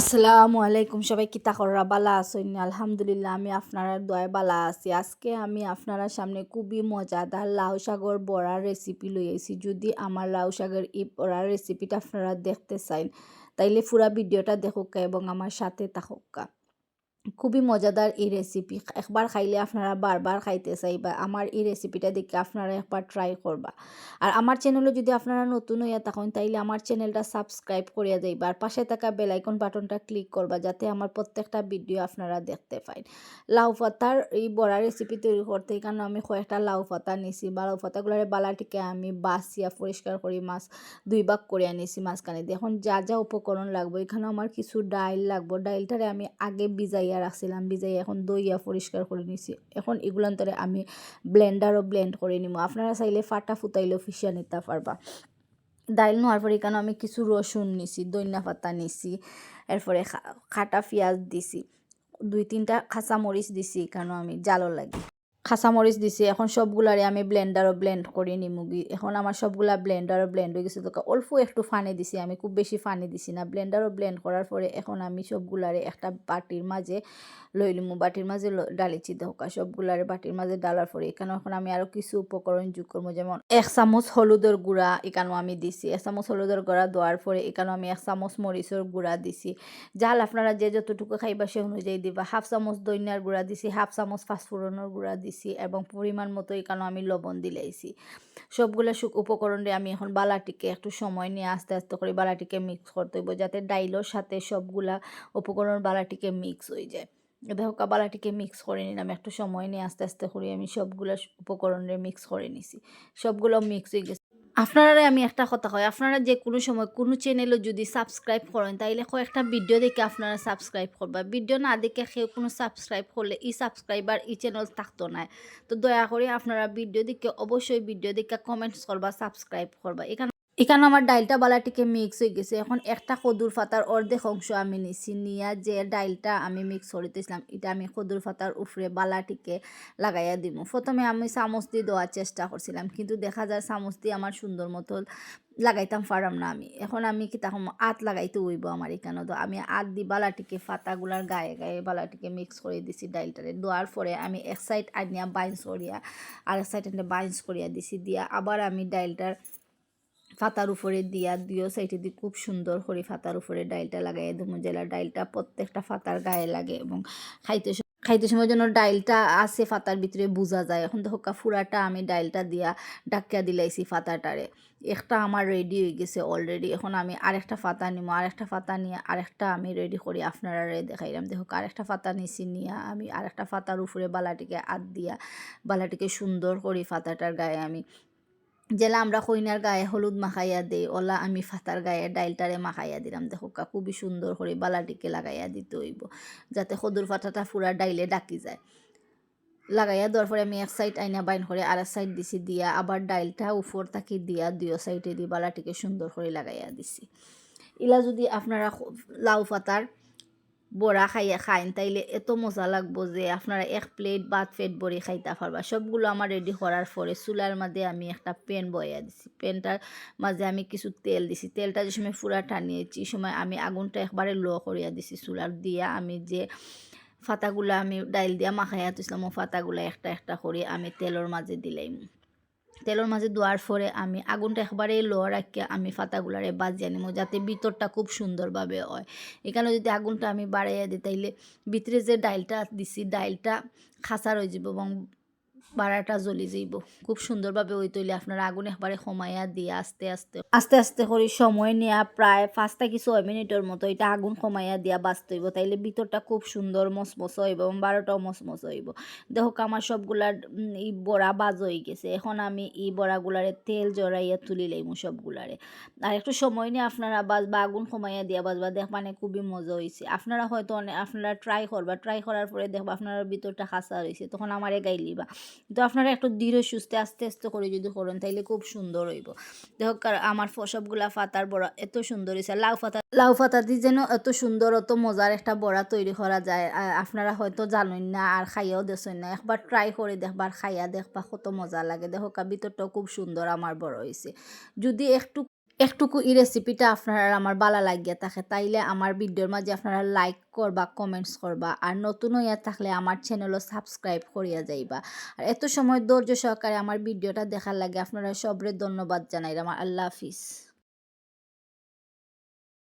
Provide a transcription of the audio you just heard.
আসসালামু আলাইকুম, সবাই কিতা কররা বালা আসইন আলহামদুলিল্লাহ, আমি আপনারা দয়া বালা আছি। আজকে আমি আপনারা সামনে খুবই মজাদার লাউ সাগর বড়ার রেসিপি লই আইছি। যদি আমার লাউ সাগর এই বড়ার রেসিপিটা আপনারা দেখতে চান, তাইলে পুরা ভিডিওটা দেখুক এবং আমার সাথে থাকুক। খুবই মজাদার এই রেসিপি একবার খাইলে আপনারা বারবার খাইতে চাইবা। আমার এই রেসিপিটা দেখে আপনারা একবার ট্রাই করবা। আর আমার চ্যানেলে যদি আপনারা নতুন হইয়া থাকেন, তাইলে আমার চ্যানেলটা সাবস্ক্রাইব করিয়া যাইবা আর পাশে থাকা বেলাইকন বাটনটা ক্লিক করবা, যাতে আমার প্রত্যেকটা ভিডিও আপনারা দেখতে পাইন লাউ পাতার এই বড়া রেসিপি তৈরি করতে এখানে আমি কয়েকটা লাউ পাতা নিছি। বা লাউ পাতাগুলোর বালাটিকে আমি বাসিয়া পরিষ্কার করি মাছ, দুই ভাগ করে আনিছি মাঝখানে এখন যা যা উপকরণ লাগবে এখানে আমার কিছু ডাইল লাগবো। ডাইলটারে আমি আগে ভিজাইয়া রাখছিলাম ভিজাইয়া এখন দইয়া পরিষ্কার করে নিছি। এখন এগুলান্তরে আমি ব্লেন্ডারও ব্লেন্ড করে নিব আপনারা চাইলে ফাটা ফুটাইলেও ফিসিয়া নিতে পারবা ডাইল নেওয়ার পরে কেন আমি কিছু রসুন নিছি দইনা পাতা নিছি, এরপরে খাটা পেঁয়াজ দিছি, দুই তিনটা খাঁচা মরিচ দিছি, কেন আমি জালো লাগে। খাঁচা মরিচ দিছি, এখন সবগুলারে আমি ব্লেন্ডারও ব্লেন্ড করে নিমুগি এখন আমার সবগুলা ব্লেন্ডারও ব্লেন্ড হয়ে গেছে। তো অল্প একটু ফানি দিছি, আমি খুব বেশি ফানি দিছি না। ব্লেন্ডারও ব্লেন্ড করার পরে এখন আমি সবগুলারে একটা বাটির মাঝে লই লিমু বাটির মাঝে ডালিছি দোকা সবগুলারে বাটির মাঝে ডালার পরে এখানে এখন আমি আরও কিছু উপকরণ যোগ করব, যেমন এক চামচ হলুদের গুঁড়া এখানেও আমি দিছি। এক চামচ হলুদের গুঁড়া দেওয়ার পরে এখানেও আমি এক চামচ মরিচের গুঁড়া দিছি। জাল আপনারা যে যতটুকু খাইবা সে অনুযায়ী দিবা। হাফ চামচ দইনার গুঁড়া দিছি, হাফ চামচ ফাঁসফোড়নের গুঁড়া দিছি। এবং পরিমাণ মতো এখানেও আমি লবণ দিলেছি সবগুলো উপকরণ দিয়ে আমি এখন বালাটিকে একটু সময় নিয়ে আস্তে আস্তে করে বালাটিকে মিক্স করতে হইব যাতে ডাইলোর সাথে সবগুলা উপকরণ বালাটিকে মিক্স হয়ে যায়। দেখো বালাটিকে মিক্স করে নিলাম, একটু সময় নিয়ে আস্তে আস্তে করে আমি সবগুলো উপকরণে মিক্স করে নিছি। সবগুলো মিক্স হয়ে গেছে। আপনারা আমি একটা কথা কয় আপনারা যে কোনো সময় কোনো চ্যানেলও যদি সাবস্ক্রাইব করেন, তাইলে কয়েকটা ভিডিও দেখে আপনারা সাবস্ক্রাইব করবা। ভিডিও না দেখে কেউ কোনো সাবস্ক্রাইব করলে ই সাবস্ক্রাইবার ই চ্যানেল থাকতো না। তো দয়া করে আপনারা ভিডিও দেখে অবশ্যই ভিডিও দেখে কমেন্টস করবা সাবস্ক্রাইব করবা। এখানে এখানে আমার ডাইলটা বালাটিকে মিক্স হয়ে গেছে। এখন একটা কদুর ফাতার অর্ধেক অংশ আমি নিছি। নিয়া যে ডাইলটা আমি মিক্স করিতেছিলাম, এটা আমি কদুর ফাতার উপরে বালাটিকে লাগাইয়া দিব প্রথমে আমি চামচ দিয়ে দেওয়ার চেষ্টা করছিলাম, কিন্তু দেখা যায় চামচ দিয়ে আমার সুন্দর মতো লাগাইতাম পারাম না আমি। এখন আমি কি তখন আত লাগাইতে হইব আমার এখানে? তো আমি আত দি বালাটিকে, ফাতাগুলার গায়ে গায়ে বালাটিকে মিক্স করে দিছি ডাইলটারে। দেওয়ার পরে আমি এক সাইড আনিয়া বাইন্স করিয়া আর এক সাইড আনিয়া বাইন্স করিয়া দিছি। দিয়া আবার আমি ডাইলটার ফাতার উপরে দিয়া দিও, সাইডে দিয়ে খুব সুন্দর করে ফাতার উপরে ডাইলটা লাগাই দেবো। জেলা ডাইলটা প্রত্যেকটা ফাতার গায়ে লাগে এবং খাইতে খাইতে সময় যেন ডাইলটা আছে, ফাতার ভিতরে বোঝা যায়। এখন কা ফুরাটা আমি ডাইলটা দিয়া ডাকিয়া দিলাইছি ফাতাটারে। একটা আমার রেডি হয়ে গেছে অলরেডি এখন আমি আরেকটা ফাতা নিব আরেকটা ফাতা নিয়ে আরেকটা আমি রেডি করি আপনারা দেখাইলাম। দেখো আরেকটা ফাতা নিছি নিয়ে আমি আরেকটা ফাতার উপরে বালাটিকে আদ দিয়া বালাটিকে সুন্দর করি ফাতাটার গায়ে আমি জেলা আমরা কইনার গায়ে হলুদ মাখাইয়া দেই, ওলা আমি ফাতার গায়ে ডাইলটারে মাখাইয়া দিলাম। দেখো খুবই সুন্দর করে বালাটিকে লাগাইয়া দিতে হইব, যাতে সদুর ফাটাটা ফুরা ডাইলে ডাকি যায়। লাগাইয়া দেওয়ার পরে আমি এক সাইড আইনা বাইন করে আর এক সাইড দিছি, দিয়া আবার ডাইলটা উপর তাকি দিয়া দুই সাইডে দিয়ে বালাটিকে সুন্দর করে লাগাইয়া দিছি। ইলা যদি আপনারা লাউ পাতার বড়া খাইয়া খাইন, তাইলে এত মজা লাগবো যে আপনারা এক প্লেট ভাত, পেট ভরে খাইতে পারবা। সবগুলো আমার রেডি করার পরে চুলার মাঝে আমি একটা প্যান বয়া দিছি। প্যানটার মাঝে আমি কিছু তেল দিছি। তেলটা যে সময় ফুরা টানিয়েছি, সময় আমি আগুনটা একবারে লো করিয়া দিছি চুলার দিয়া। আমি যে ফাতাগুলো আমি ডাইল দিয়া মাখাইয়া তুছিলাম ও ফাতাগুলো একটা একটা করে আমি তেলের মাঝে দিলাম তেলের মাঝে দেওয়ার পরে আমি আগুনটা একবারে লো রাখিয়া আমি ফাতাগুলারে বাজিয়ে নিব যাতে ভিতরটা খুব সুন্দরভাবে হয়। এখানে যদি আগুনটা আমি বাড়াইয়া দিই, তাইলে ভিতরে যে ডাইলটা দিছি, ডাইলটা খাসা হয়ে যাব এবং বাড়াটা জ্বলি যাইব। খুব সুন্দরভাবে ওই তৈলে আপনার আগুন একবারে কমাইয়া দিয়ে আস্তে আস্তে। আস্তে আস্তে করে সময় নেওয়া প্রায় পাঁচ থেকে ছয় মিনিটের মতো এটা আগুন কমাইয়া দিয়া বাঁচতে হইব তাইলে ভিতরটা খুব সুন্দর মসমস হইব এবং বারোটাও মসমস হইব দেখো আমার সবগুলা উম, এই বড়া বাজ হয়ে গেছে। এখন আমি এই বড়াগুলারে তেল জড়াইয়া তুলি লাইমু সবগুলারে আর একটু সময় নিয়ে আপনারা বাজ বা আগুন কমাইয়া দিয়া বাজবা দেখ মানে খুবই মজা হয়েছে আপনারা হয়তো অনেক আপনারা ট্রাই করবা ট্রাই করার পরে দেখবা আপনার ভিতরটা খাসা রয়েছে তখন আমারে গাইলিবা তো আপনারা একটু ধীরে সুস্থে আস্তে আস্তে করে যদি করেন, তাইলে খুব সুন্দর হইব। দেখো আমার সবগুলা ফাতার বড়া এত সুন্দর হয়েছে লাউ ফাতা লাউ ফাতা দিয়ে যেন এত সুন্দর, অত মজার একটা বড়া তৈরি করা যায়। আপনারা হয়তো জানেন না, আর খাইয়াও দেখছেন না। একবার ট্রাই করে দেখবার খাইয়া দেখবা কত মজা লাগে। দেখো কা ভিতরটাও খুব সুন্দর আমার বড় হয়েছে যদি একটু একটুকু এই রেসিপিটা আপনারা আমার বালা লাগিয়া থাকে, তাইলে আমার ভিডিওর মাঝে আপনারা লাইক করবা কমেন্টস করবা, আর নতুন হইয়া থাকলে আমার চ্যানেলও সাবস্ক্রাইব করিয়া যাইবা। আর এত সময় ধৈর্য সহকারে আমার ভিডিওটা দেখার লাগে, আপনারা সবরে ধন্যবাদ জানাই আমার আল্লাহ হাফিজ।